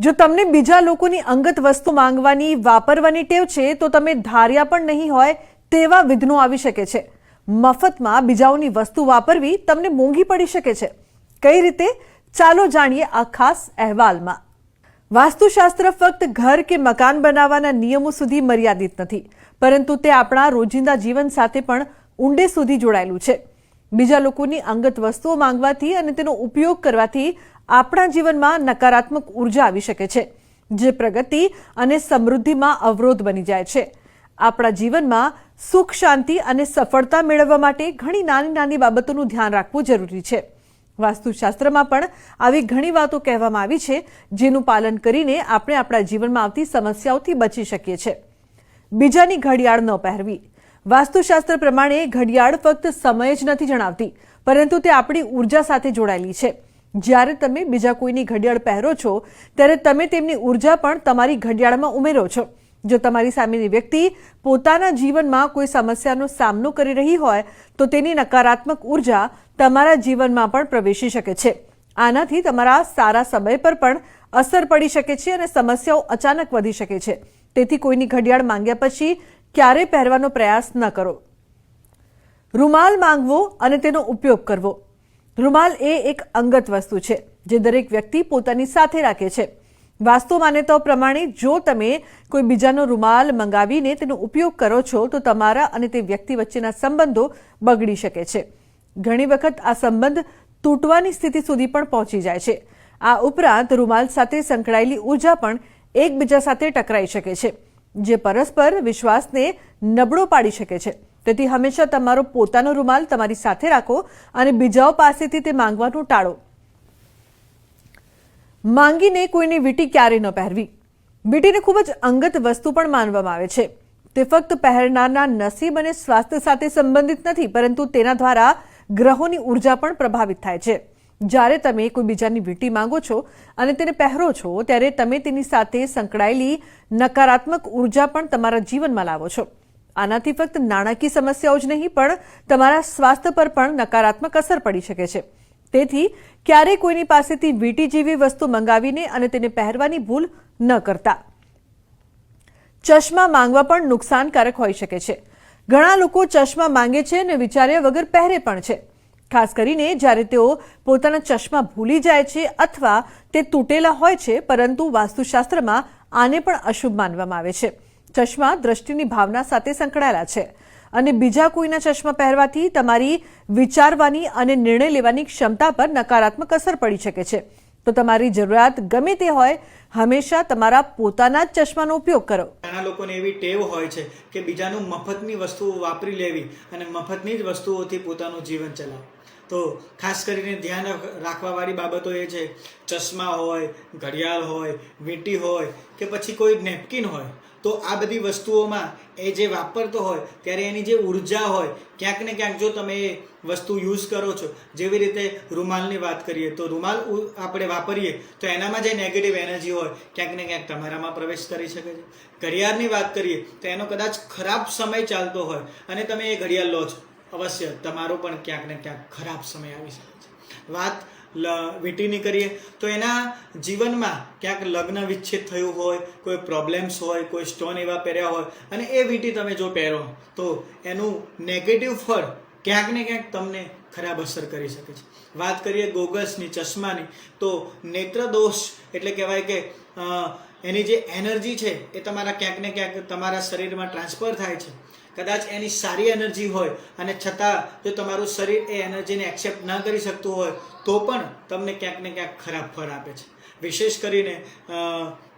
જો તમને બીજા લોકોની અંગત વસ્તુ માંગવાની, વાપરવાની ટેવ છે, તો તમે ધાર્યા પણ નહીં હોય તેવા વિઘ્નો આવી શકે છે. મફતમાં બીજાઓની વસ્તુ વાપરવી તમને મોંઘી પડી શકે છે. કઈ રીતે? ચાલો જાણીએ આ ખાસ અહેવાલમાં. વાસ્તુશાસ્ત્ર ફક્ત ઘર કે મકાન બનાવવાના નિયમો સુધી મર્યાદિત નથી, પરંતુ તે આપણા રોજિંદા જીવન સાથે પણ ઊંડે સુધી જોડાયેલું છે. બીજા લોકોની અંગત વસ્તુઓ માંગવાથી અને તેનો ઉપયોગ કરવાથી આપણા જીવનમાં નકારાત્મક ઊર્જા આવી શકે છે, જે પ્રગતિ અને સમૃદ્ધિમાં અવરોધ બની જાય છે. આપણા જીવનમાં સુખ, શાંતિ અને સફળતા મેળવવા માટે ઘણી નાની નાની બાબતોનું ધ્યાન રાખવું જરૂરી છે. વાસ્તુશાસ્ત્રમાં પણ આવી ઘણી વાતો કહેવામાં આવી છે, જેનું પાલન કરીને આપણે આપણા જીવનમાં આવતી સમસ્યાઓથી બચી શકીએ છીએ બીજાની ઘડિયાળ ન પહેરવી. વાસ્તુશાસ્ત્ર પ્રમાણે ઘડિયાળ ફક્ત સમય જ નથી જણાવતી, પરંતુ તે આપણી ઊર્જા સાથે જોડાયેલી છે. જ્યારે તમે બીજા કોઈની ઘડિયાળ પહેરો છો, ત્યારે તમે તેમની ઊર્જા પણ તમારી ઘડિયાળમાં ઉમેરો છો. જો તમારી સામેની વ્યક્તિ પોતાના જીવનમાં કોઈ સમસ્યાનો સામનો કરી રહી હોય, તો તેની નકારાત્મક ઊર્જા તમારા જીવનમાં પણ પ્રવેશી શકે છે. આનાથી તમારા સારા સમય પર પણ અસર પડી શકે છે અને સમસ્યાઓ અચાનક વધી શકે છે. તેથી કોઈની ઘડિયાળ માંગ્યા પછી ક્યારેય પહેરવાનો પ્રયાસ ન કરો. રૂમાલ માંગવો અને તેનો ઉપયોગ કરવો. રૂમાલ એ એક અંગત વસ્તુ છે, જે દરેક વ્યક્તિ પોતાની સાથે રાખે છે. વાસ્તુ માન્યતાઓ પ્રમાણે જો તમે કોઈ બીજાનો રૂમાલ મંગાવીને તેનો ઉપયોગ કરો છો, તો તમારા અને તે વ્યક્તિ વચ્ચેના સંબંધો બગડી શકે છે. ઘણી વખત આ સંબંધ તૂટવાની સ્થિતિ સુધી પણ પહોંચી જાય છે. આ ઉપરાંત રૂમાલ સાથે સંકળાયેલી ઊર્જા પણ એકબીજા સાથે ટકરાઈ શકે છે, જે પરસ્પર વિશ્વાસને નબળો પાડી શકે છે. તેથી હંમેશા તમારો પોતાનો રૂમાલ તમારી સાથે રાખો અને બીજાઓ પાસેથી તે માંગવાનું ટાળો. માંગીને કોઈની વીટી ક્યારે ન પહેરવી? વીટીને ખૂબ જ અંગત વસ્તુ પણ માનવામાં આવે છે. તે ફક્ત પહેરનારના નસીબ અને સ્વાસ્થ્ય સાથે સંબંધિત નથી, પરંતુ તેના દ્વારા ગ્રહોની ઊર્જા પણ પ્રભાવિત થાય છે. જ્યારે તમે કોઈ બીજાની વીંટી માંગો છો અને તેને પહેરો છો, ત્યારે તમે તેની સાથે સંકળાયેલી નકારાત્મક ઊર્જા પણ તમારા જીવનમાં લાવો છો. આનાથી ફક્ત નાણાકીય સમસ્યાઓ જ નહીં, પણ તમારા સ્વાસ્થ્ય પર પણ નકારાત્મક અસર પડી શકે છે. તેથી ક્યારેય કોઈની પાસેથી વીંટી જેવી વસ્તુ મંગાવીને અને તેને પહેરવાની ભૂલ ન કરતા. ચશ્મા માંગવા પણ નુકસાનકારક હોઈ શકે છે. ઘણા લોકો ચશ્મા માંગે છે અને વિચાર્યા વગર પહેરે પણ છે. ખાસ કરીને જ્યારે તેઓ પોતાના ચશ્મા ભૂલી જાય છે અથવા તે તૂટેલા હોય છે, પરંતુ વાસ્તુશાસ્ત્રમાં આને પણ અશુભ માનવામાં આવે છે. ચશ્મા દ્રષ્ટિની ભાવના સાથે સંકળાયેલા છે. અને બીજા કોઈના ચશ્મા પહેરવાથી તમારી વિચારવાની અને નિર્ણય લેવાની ક્ષમતા પર નકારાત્મક અસર પડી શકે છે. તો તમારી જરૂરિયાત ગમે તે હોય, હંમેશા તમારા પોતાના જ ચશ્માનો ઉપયોગ કરો. ઘણા લોકોને એવી ટેવ હોય છે કે બીજાનું મફતની વસ્તુઓ વાપરી લેવી અને મફતની જ વસ્તુઓથી પોતાનું જીવન ચલાવવું. તો ખાસ કરીને ધ્યાન રાખ- રાખવાવાળી બાબતો એ છે, ચશ્મા હોય, ઘડિયાળ હોય, વીંટી હોય કે પછી કોઈ નેપકિન હોય, તો આ બધી વસ્તુઓમાં એ જે વાપરતો હોય, ત્યારે એની જે ઊર્જા હોય, ક્યાંક ને ક્યાંક જો તમે એ વસ્તુ યુઝ કરો છો, જેવી રીતે રૂમાલની વાત કરીએ, તો રૂમાલ આપણે વાપરીએ, તો એનામાં જે નેગેટિવ એનર્જી હોય, ક્યાંક ને ક્યાંક તમારામાં પ્રવેશ કરી શકે છે. ઘડિયાળની વાત કરીએ, તો એનો કદાચ ખરાબ સમય ચાલતો હોય, અને તમે એ ઘડિયાળ લો છો. અવશ્ય તમારો પણ ક્યાંક ને ક્યાંક ખરાબ સમય આવી શકે છે. વાત વીંટીની કરીએ, તો એના જીવનમાં ક્યાંક લગ્ન વિચ્છેદ થયું હોય, કોઈ પ્રોબ્લેમ્સ હોય, કોઈ સ્ટોન એવા પહેર્યા હોય, અને એ વીંટી તમે જો પહેરો, તો એનું નેગેટિવ ફળ ક્યાંક ને ક્યાંક તમને ખરાબ અસર કરી શકે છે. વાત કરીએ ગોગલ્સની, ચશ્માની, તો નેત્ર દોષ એટલે કહેવાય કે એની જે એનર્જી છે એ તમારા ક્યાંક ને ક્યાંક તમારા શરીરમાં ટ્રાન્સફર થાય છે. કદાચ એની સારી એનર્જી હોય અને છતાં જો તમારું શરીર એ એનર્જીને એક્સેપ્ટ ન કરી શકતું હોય, તો પણ તમને ક્યાંક ને ક્યાંક ખરાબ ફળ આપે છે. વિશેષ કરીને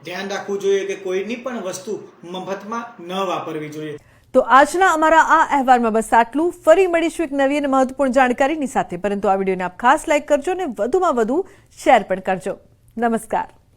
ધ્યાન રાખવું જોઈએ કે કોઈની પણ વસ્તુ મફતમાં ન વાપરવી જોઈએ. તો આજના અમારા આ અહેવાલમાં બસ આટલું. ફરી મળીશું એક નવી અને મહત્વપૂર્ણ જાણકારીની સાથે. પરંતુ આ વિડીયોને આપ ખાસ લાઇક કરજો અને વધુમાં વધુ શેર પણ કરજો. નમસ્કાર.